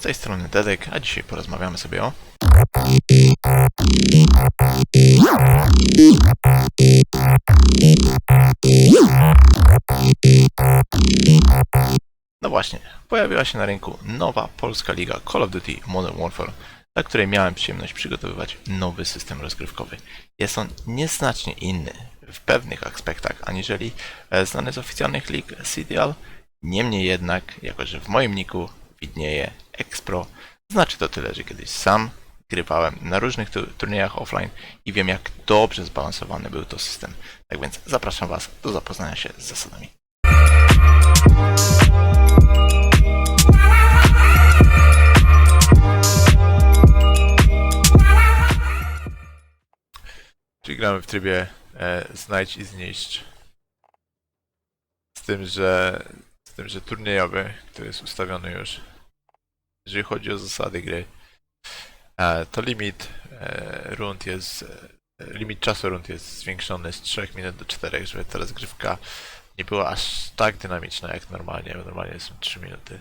Z tej strony Dedek, a dzisiaj porozmawiamy sobie o... No właśnie, pojawiła się na rynku nowa polska liga Call of Duty Modern Warfare, dla której miałem przyjemność przygotowywać nowy system rozgrywkowy. Jest on nieznacznie inny w pewnych aspektach aniżeli e, znany z oficjalnych lig CDL, niemniej jednak, jako że w moim niku widnieje Expro, znaczy to tyle, że kiedyś sam grywałem na różnych tu- turniejach offline i wiem jak dobrze zbalansowany był to system. Tak więc zapraszam Was do zapoznania się z zasadami. Czyli gramy w trybie e, znajdź i zniszcz. Z tym, że z tym, że turniejowy, który jest ustawiony już, jeżeli chodzi o zasady gry, e, to limit e, rund jest, e, limit czasu rund jest zwiększony z 3 minut do 4, żeby ta rozgrywka nie była aż tak dynamiczna jak normalnie, bo normalnie są 3 minuty.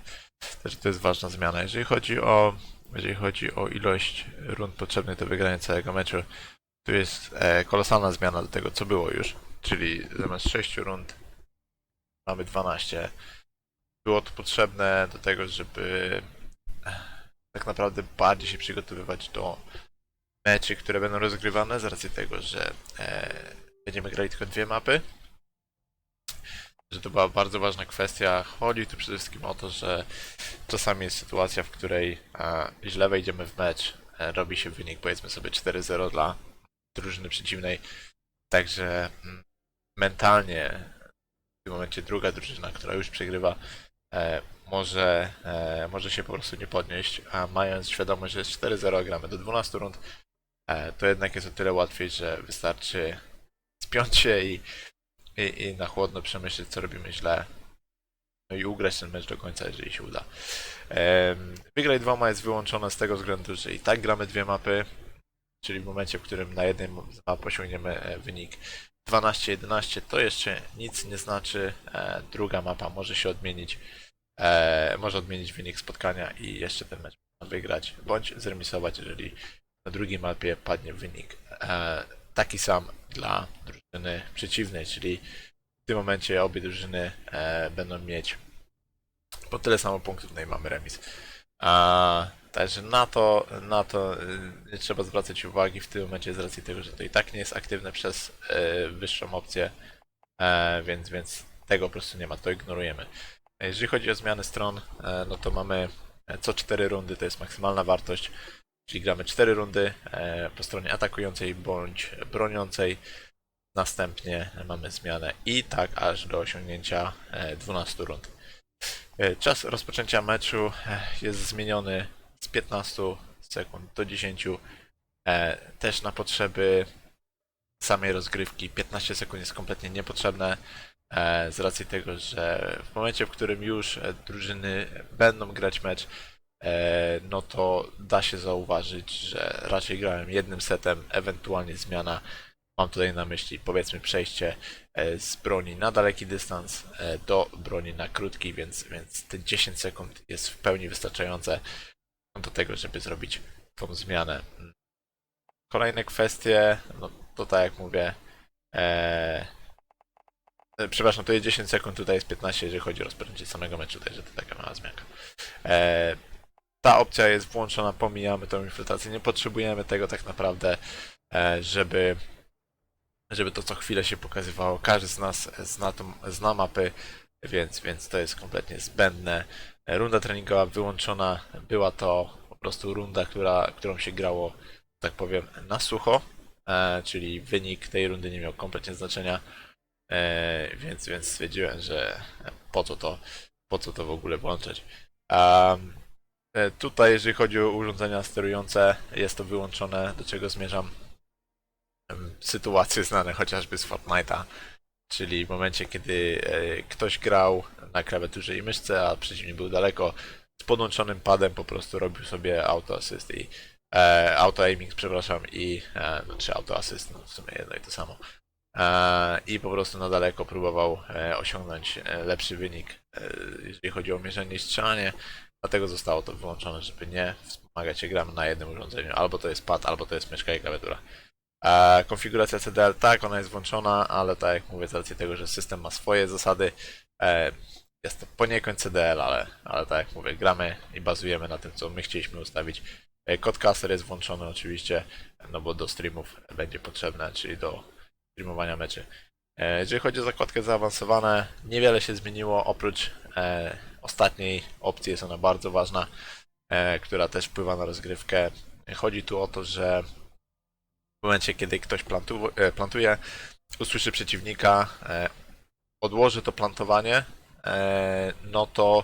Także to jest ważna zmiana. Jeżeli chodzi o, jeżeli chodzi o ilość rund potrzebnych do wygrania całego meczu, tu jest kolosalna zmiana do tego, co było już, czyli zamiast 6 rund mamy 12. Było to potrzebne do tego, żeby tak naprawdę bardziej się przygotowywać do meczy, które będą rozgrywane, z racji tego, że e, będziemy grali tylko dwie mapy. Że to była bardzo ważna kwestia. Chodzi tu przede wszystkim o to, że czasami jest sytuacja, w której e, źle wejdziemy w mecz, e, robi się wynik powiedzmy sobie 4-0 dla drużyny przeciwnej. Także mm, mentalnie w tym momencie druga drużyna, która już przegrywa, może, e, może się po prostu nie podnieść, a mając świadomość, że jest 4-0, gramy do 12 rund, e, to jednak jest o tyle łatwiej, że wystarczy spiąć się i, i, i na chłodno przemyśleć, co robimy źle. No i ugrać ten mecz do końca, jeżeli się uda. Wygraj dwoma jest wyłączona z tego względu, że i tak gramy dwie mapy, czyli w momencie, w którym na jednej z map osiągniemy e, wynik 12-11, to jeszcze nic nie znaczy. E, Druga mapa może się odmienić, e, może odmienić wynik spotkania i jeszcze ten mecz wygrać, bądź zremisować, jeżeli na drugiej mapie padnie wynik e, taki sam dla drużyny przeciwnej, czyli w tym momencie obie drużyny e, będą mieć po tyle samo punktów, no i mamy remis. A, także na to, na to y, nie trzeba zwracać uwagi w tym momencie z racji tego, że to i tak nie jest aktywne przez y, wyższą opcję, e, więc, więc tego po prostu nie ma, to ignorujemy. Jeżeli chodzi o zmiany stron, e, no to mamy e, co 4 rundy, to jest maksymalna wartość, czyli gramy 4 rundy po stronie atakującej bądź broniącej. Następnie mamy zmianę i tak aż do osiągnięcia e, 12 rund. Czas rozpoczęcia meczu jest zmieniony z 15 sekund do 10. E, Też na potrzeby samej rozgrywki 15 sekund jest kompletnie niepotrzebne e, z racji tego, że w momencie, w którym już drużyny będą grać mecz, e, no to da się zauważyć, że raczej grałem jednym setem, ewentualnie zmiana. Mam tutaj na myśli powiedzmy przejście e, z broni na daleki dystans e, do broni na krótki, więc, więc te 10 sekund jest w pełni wystarczające do tego, żeby zrobić tą zmianę. Kolejne kwestie, no to tak jak mówię, e, przepraszam, to jest 10 sekund, tutaj jest 15, jeżeli chodzi o rozpoczęcie samego meczu, także to taka mała zmianka. E, ta opcja jest włączona, pomijamy tą infiltrację, nie potrzebujemy tego tak naprawdę, e, żeby żeby to co chwilę się pokazywało. Każdy z nas zna, tą, zna mapy, więc, więc to jest kompletnie zbędne. Runda treningowa wyłączona. Była to prostu runda, która, którą się grało, tak powiem, na sucho, e, czyli wynik tej rundy nie miał kompletnie znaczenia, e, więc, więc stwierdziłem, że po co to, po co to w ogóle włączać. E, tutaj, jeżeli chodzi o urządzenia sterujące, jest to wyłączone, do czego zmierzam sytuacje znane chociażby z Fortnite'a, czyli w momencie, kiedy e, ktoś grał na klawiaturze i myszce, a przeciwnik był daleko, podłączonym padem po prostu robił sobie auto assist i e, auto aiming, przepraszam, i e, no, czy auto assist, no w sumie jedno i to samo. E, I po prostu na daleko próbował e, osiągnąć e, lepszy wynik, e, jeżeli chodzi o mierzenie i strzelanie. Dlatego zostało to wyłączone, żeby nie wspomagać się gramy na jednym urządzeniu. Albo to jest pad, albo to jest myszka i klawiatura. E, konfiguracja CDL, tak, ona jest włączona, ale tak jak mówię, z racji tego, że system ma swoje zasady, e, jest to poniekąd CDL, ale, ale tak jak mówię, gramy i bazujemy na tym, co my chcieliśmy ustawić. E, Codcaster jest włączony oczywiście, no bo do streamów będzie potrzebne, czyli do streamowania meczy. E, Jeżeli chodzi o zakładkę zaawansowane, niewiele się zmieniło oprócz e, ostatniej opcji, jest ona bardzo ważna, która też wpływa na rozgrywkę. Chodzi tu o to, że w momencie, kiedy ktoś plantu, plantuje, usłyszy przeciwnika, odłoży to plantowanie, no to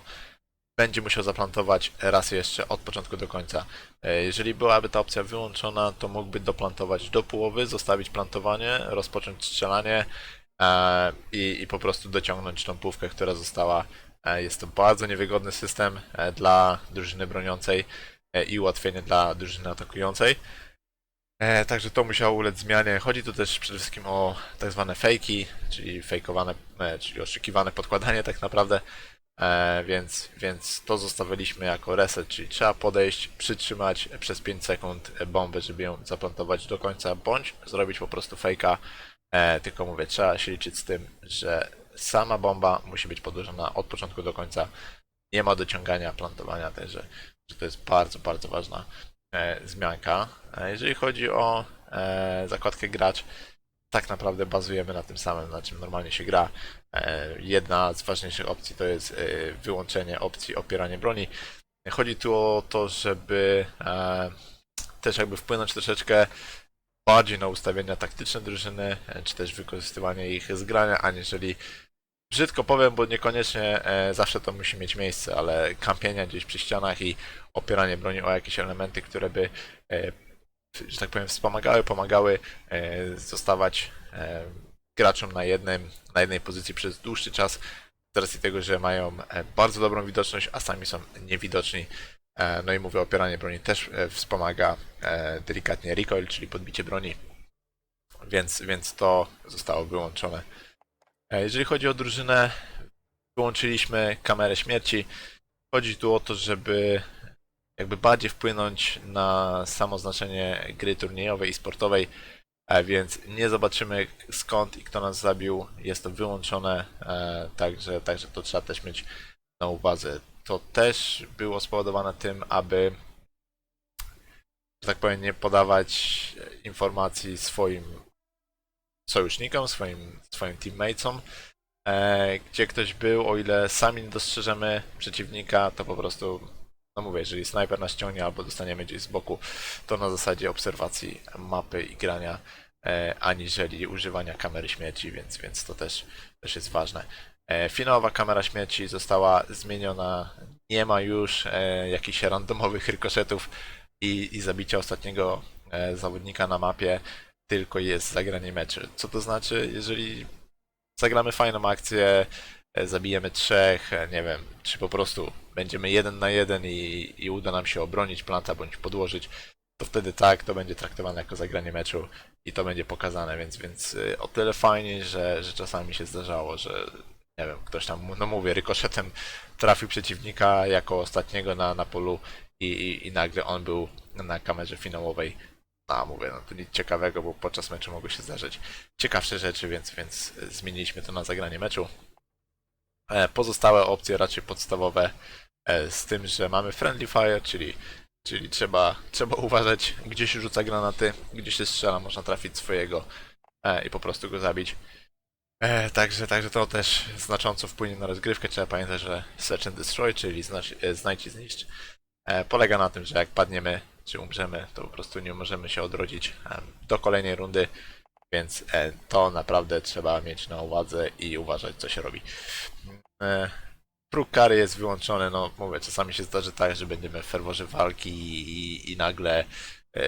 będzie musiał zaplantować raz jeszcze od początku do końca. E, Jeżeli byłaby ta opcja wyłączona, to mógłby doplantować do połowy, zostawić plantowanie, rozpocząć strzelanie e, i, i po prostu dociągnąć tą pówkę, która została. E, Jest to bardzo niewygodny system e, dla drużyny broniącej e, i ułatwienie dla drużyny atakującej. E, Także to musiało ulec zmianie. Chodzi tu też przede wszystkim o tak zwane fejki, czyli fejkowane, e, czyli oszukiwane podkładanie tak naprawdę. E, więc, więc to zostawiliśmy jako reset, czyli trzeba podejść, przytrzymać przez 5 sekund bombę, żeby ją zaplantować do końca, bądź zrobić po prostu fejka. E, tylko mówię, trzeba się liczyć z tym, że sama bomba musi być podłożona od początku do końca. Nie ma dociągania, plantowania, także że to jest bardzo, bardzo ważna e, zmianka. E, jeżeli chodzi o e, zakładkę gracz, tak naprawdę bazujemy na tym samym, na czym normalnie się gra. Jedna z ważniejszych opcji to jest wyłączenie opcji opieranie broni. Chodzi tu o to, żeby też jakby wpłynąć troszeczkę bardziej na ustawienia taktyczne drużyny, czy też wykorzystywanie ich zgrania, aniżeli brzydko powiem, bo niekoniecznie e, zawsze to musi mieć miejsce, ale kampienia gdzieś przy ścianach i opieranie broni o jakieś elementy, które by e, że tak powiem, wspomagały, pomagały e, zostawać graczom na, jednym, na jednej pozycji przez dłuższy czas, z racji tego, że mają bardzo dobrą widoczność, a sami są niewidoczni. No i mówię, opieranie broni też wspomaga delikatnie recoil, czyli podbicie broni, więc, więc to zostało wyłączone. E, jeżeli chodzi o drużynę, wyłączyliśmy kamerę śmierci. Chodzi tu o to, żeby jakby bardziej wpłynąć na samo znaczenie gry turniejowej i sportowej, e, więc nie zobaczymy skąd i kto nas zabił. Jest to wyłączone, e, także, także to trzeba też mieć na uwadze. To też było spowodowane tym, aby że tak powiem, nie podawać informacji swoim sojusznikom, swoim, swoim teammatesom, e, gdzie ktoś był, o ile sami nie dostrzeżemy przeciwnika, to po prostu no mówię, jeżeli snajper nas ściągnie albo dostaniemy gdzieś z boku, to na zasadzie obserwacji mapy i grania, e, aniżeli używania kamery śmierci, więc, więc to też, też jest ważne. E, finałowa kamera śmierci została zmieniona, nie ma już e, jakichś randomowych rykoszetów i, i zabicia ostatniego e, zawodnika na mapie, tylko jest zagranie meczu. Co to znaczy, jeżeli zagramy fajną akcję, e, zabijemy trzech, e, nie wiem, czy po prostu będziemy jeden na jeden i, i uda nam się obronić planta bądź podłożyć, to wtedy tak, to będzie traktowane jako zagranie meczu i to będzie pokazane, więc, więc y, o tyle fajnie, że, że czasami się zdarzało, że nie wiem, ktoś tam, no mówię, rykoszetem trafił przeciwnika jako ostatniego na, na polu i, i, i nagle on był na kamerze finałowej. No mówię, no to nic ciekawego, bo podczas meczu mogły się zdarzyć ciekawsze rzeczy, więc, więc zmieniliśmy to na zagranie meczu. E, Pozostałe opcje raczej podstawowe, e, z tym, że mamy friendly fire, czyli, czyli trzeba, trzeba uważać, gdzie się rzuca granaty, gdzie się strzela, można trafić swojego e, i po prostu go zabić. Także, także to też znacząco wpłynie na rozgrywkę. Trzeba pamiętać, że Search and Destroy, czyli znajdź, i zniszcz, polega na tym, że jak padniemy czy umrzemy, to po prostu nie możemy się odrodzić e, do kolejnej rundy, więc e, to naprawdę trzeba mieć na uwadze i uważać, co się robi. E, Próg kary jest wyłączony, no mówię, czasami się zdarzy tak, że będziemy w ferworze walki i, i nagle e,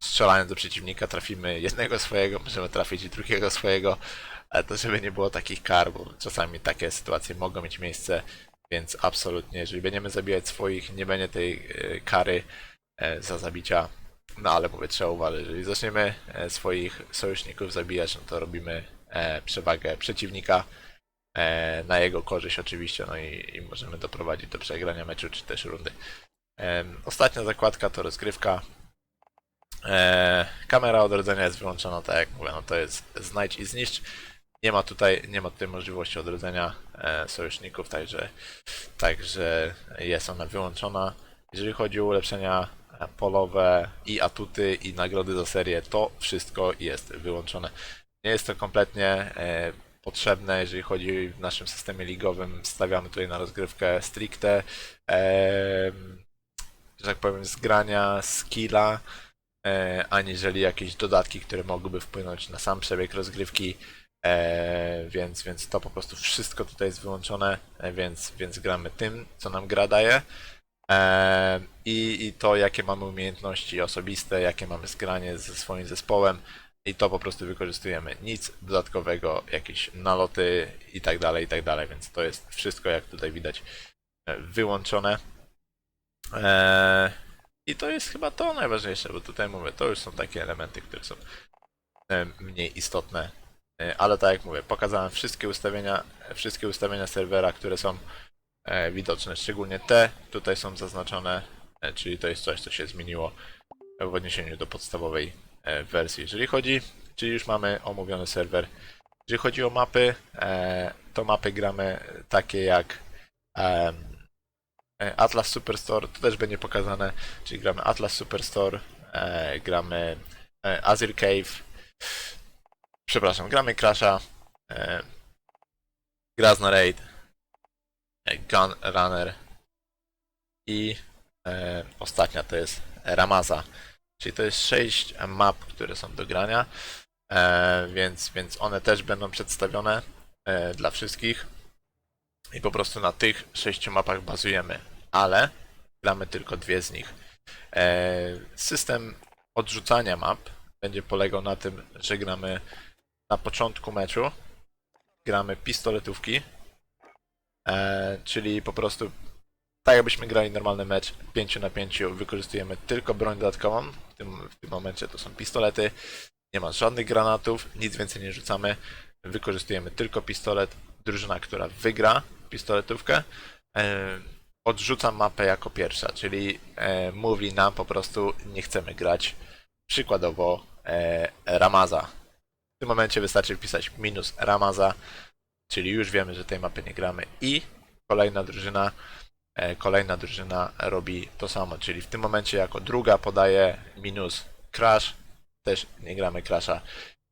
strzelając do przeciwnika trafimy jednego swojego, możemy trafić i drugiego swojego, ale to żeby nie było takich kar, bo czasami takie sytuacje mogą mieć miejsce, więc absolutnie, jeżeli będziemy zabijać swoich, nie będzie tej e, kary e, za zabicia, no ale mówię, trzeba uważać, jeżeli zaczniemy e, swoich sojuszników zabijać, no to robimy przewagę przeciwnika, na jego korzyść oczywiście, no i, i możemy doprowadzić do przegrania meczu czy też rundy. Ostatnia zakładka to rozgrywka. Kamera odrodzenia jest wyłączona, tak jak mówię, no to jest znajdź i zniszcz. Nie ma tutaj, nie ma tutaj możliwości odrodzenia e, sojuszników, także, także jest ona wyłączona. Jeżeli chodzi o ulepszenia e, polowe i atuty i nagrody za serię, to wszystko jest wyłączone. Nie jest to kompletnie e, potrzebne, jeżeli chodzi w naszym systemie ligowym. Stawiamy tutaj na rozgrywkę stricte, e, że tak powiem, zgrania, skilla, e, aniżeli jakieś dodatki, które mogłyby wpłynąć na sam przebieg rozgrywki. E, więc, więc to po prostu wszystko tutaj jest wyłączone, e, więc, więc gramy tym, co nam gra daje. E, i, I to, jakie mamy umiejętności osobiste, jakie mamy zgranie ze swoim zespołem, i to po prostu wykorzystujemy. Nic dodatkowego, jakieś naloty i tak dalej, i tak dalej, więc to jest wszystko, jak tutaj widać, e, wyłączone. E, I to jest chyba to najważniejsze, bo tutaj mówię, to już są takie elementy, które są mniej istotne. E, Ale tak jak mówię, pokazałem wszystkie ustawienia, wszystkie ustawienia serwera, które są e, widoczne, szczególnie te tutaj są zaznaczone, e, czyli to jest coś, co się zmieniło w odniesieniu do podstawowej wersji. Jeżeli chodzi, czyli już mamy omówiony serwer. Jeżeli chodzi o mapy, to mapy gramy takie jak Atlas Superstore, to też będzie pokazane, czyli gramy Atlas Superstore, gramy Azir Cave, przepraszam, gramy Crasha, e, Grazna Raid, e, Gun Runner i e, ostatnia to jest Ramaza. Czyli to jest 6 map, które są do grania, e, więc, więc one też będą przedstawione e, dla wszystkich. I po prostu na tych 6 mapach bazujemy, ale gramy tylko dwie z nich. E, system odrzucania map będzie polegał na tym, że gramy na początku meczu, gramy pistoletówki, e, czyli po prostu tak jakbyśmy grali normalny mecz 5 na 5 wykorzystujemy tylko broń dodatkową. W tym, w tym momencie to są pistolety. Nie ma żadnych granatów, nic więcej nie rzucamy. Wykorzystujemy tylko pistolet. Drużyna, która wygra pistoletówkę, e, odrzuca mapę jako pierwsza, czyli e, mówi nam po prostu nie chcemy grać przykładowo e, Ramaza. W tym momencie wystarczy wpisać minus Ramaza, czyli już wiemy, że tej mapy nie gramy i kolejna drużyna e, kolejna drużyna robi to samo, czyli w tym momencie jako druga podaje minus crash, też nie gramy crasha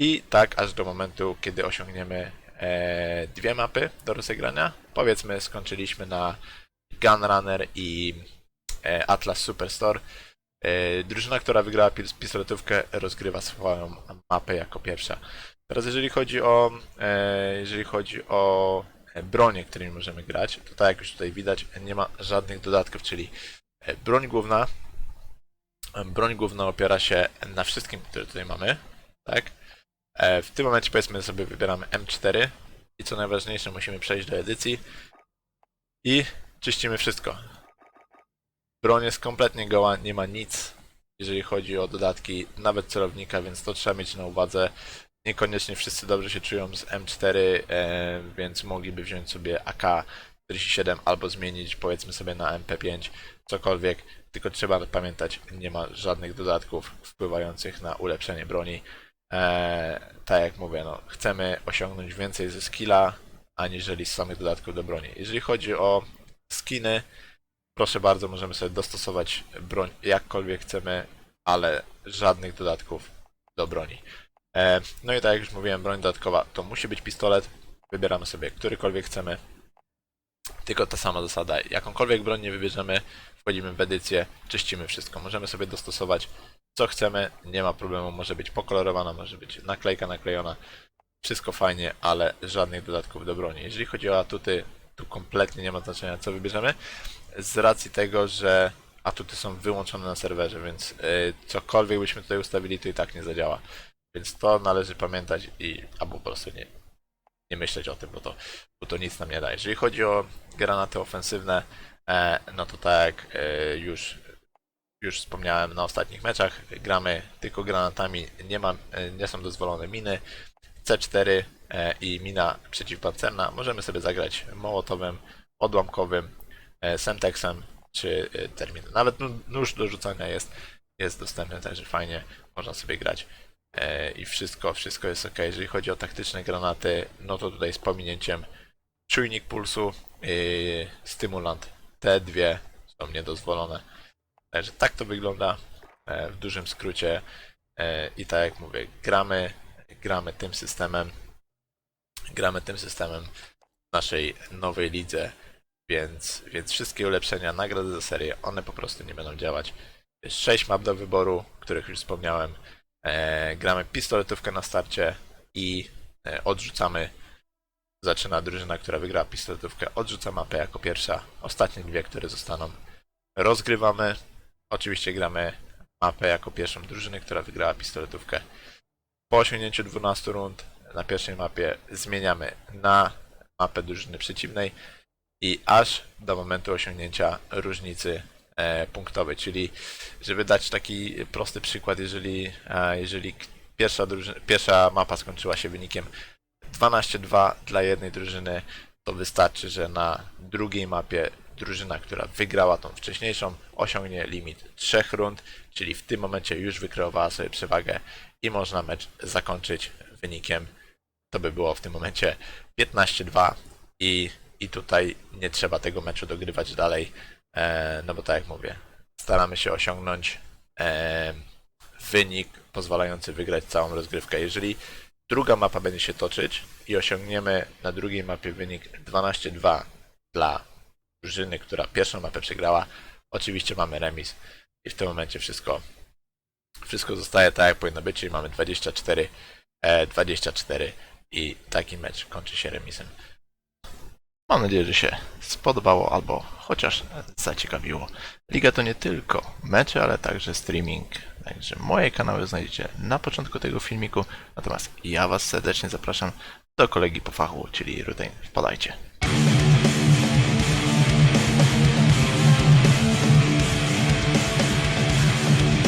i tak aż do momentu, kiedy osiągniemy e, dwie mapy do rozegrania. Powiedzmy skończyliśmy na Gunrunner i e, Atlas Superstore. E, drużyna, która wygrała pis- pistoletówkę rozgrywa swoją mapę jako pierwsza. Teraz jeżeli chodzi o e, jeżeli chodzi o bronie, którymi możemy grać, to tak jak już tutaj widać, nie ma żadnych dodatków, czyli e, broń główna. Broń główna opiera się na wszystkim, które tutaj mamy, tak? W tym momencie powiedzmy sobie wybieramy M4 i co najważniejsze musimy przejść do edycji i czyścimy wszystko. Broń jest kompletnie goła, nie ma nic, jeżeli chodzi o dodatki, nawet celownika, więc to trzeba mieć na uwadze. Niekoniecznie wszyscy dobrze się czują z M4, e, więc mogliby wziąć sobie AK-47 albo zmienić powiedzmy sobie na MP5, cokolwiek. Tylko trzeba pamiętać, nie ma żadnych dodatków wpływających na ulepszenie broni. E, tak jak mówię, no, chcemy osiągnąć więcej ze skilla, aniżeli z samych dodatków do broni. Jeżeli chodzi o skiny, proszę bardzo, możemy sobie dostosować broń jakkolwiek chcemy, ale żadnych dodatków do broni. E, no i tak jak już mówiłem, broń dodatkowa to musi być pistolet. Wybieramy sobie którykolwiek chcemy. Tylko ta sama zasada. Jakąkolwiek broń nie wybierzemy, wchodzimy w edycję, czyścimy wszystko. Możemy sobie dostosować co chcemy, nie ma problemu. Może być pokolorowana, może być naklejka naklejona. Wszystko fajnie, ale żadnych dodatków do broni. Jeżeli chodzi o atuty, tu kompletnie nie ma znaczenia co wybierzemy. Z racji tego, że atuty są wyłączone na serwerze, więc y, cokolwiek byśmy tutaj ustawili, to i tak nie zadziała. Więc to należy pamiętać i albo po prostu nie, nie myśleć o tym, bo to, bo to nic nam nie da. Jeżeli chodzi o granaty ofensywne, e, no to tak jak e, już, już wspomniałem na ostatnich meczach, gramy tylko granatami, nie, ma, e, nie są dozwolone miny. C4 e, i mina przeciwpancerna, możemy sobie zagrać mołotowym, odłamkowym, semtexem czy e, terminem. Nawet nu- nóż do rzucania jest, jest dostępny, także fajnie można sobie grać. E, I wszystko, wszystko jest ok. Jeżeli chodzi o taktyczne granaty, no to tutaj z pominięciem czujnik pulsu, i stymulant. Te dwie są niedozwolone. Także tak to wygląda e, w dużym skrócie. E, I tak jak mówię, gramy, gramy tym systemem. Gramy tym systemem w naszej nowej lidze, więc, więc wszystkie ulepszenia, nagrody za serię, one po prostu nie będą działać. Jest 6 map do wyboru, których już wspomniałem. E, gramy pistoletówkę na starcie i e, odrzucamy. Zaczyna drużyna, która wygra pistoletówkę, odrzuca mapę jako pierwsza. Ostatnie dwie, które zostaną, rozgrywamy. Oczywiście gramy mapę jako pierwszą drużyny, która wygrała pistoletówkę. Po osiągnięciu 12 rund na pierwszej mapie zmieniamy na mapę drużyny przeciwnej i aż do momentu osiągnięcia różnicy e, punktowej, czyli żeby dać taki prosty przykład, jeżeli, e, jeżeli pierwsza, pierwsza mapa skończyła się wynikiem 12-2 dla jednej drużyny, to wystarczy, że na drugiej mapie drużyna, która wygrała tą wcześniejszą, osiągnie limit 3 rund, czyli w tym momencie już wykreowała sobie przewagę i można mecz zakończyć wynikiem, to by było w tym momencie 15-2 i, i tutaj nie trzeba tego meczu dogrywać dalej, e, no bo tak jak mówię, staramy się osiągnąć e, wynik pozwalający wygrać całą rozgrywkę. Jeżeli druga mapa będzie się toczyć i osiągniemy na drugiej mapie wynik 12-2 dla drużyny, która pierwszą mapę przegrała, oczywiście mamy remis i w tym momencie wszystko wszystko zostaje tak jak powinno być, czyli mamy 24 e, 24 i taki mecz kończy się remisem. Mam nadzieję, że się spodobało albo chociaż zaciekawiło. Liga to nie tylko mecze, ale także streaming. Także moje kanały znajdziecie na początku tego filmiku. Natomiast ja Was serdecznie zapraszam do kolegi po fachu, czyli Rutain. Wpadajcie.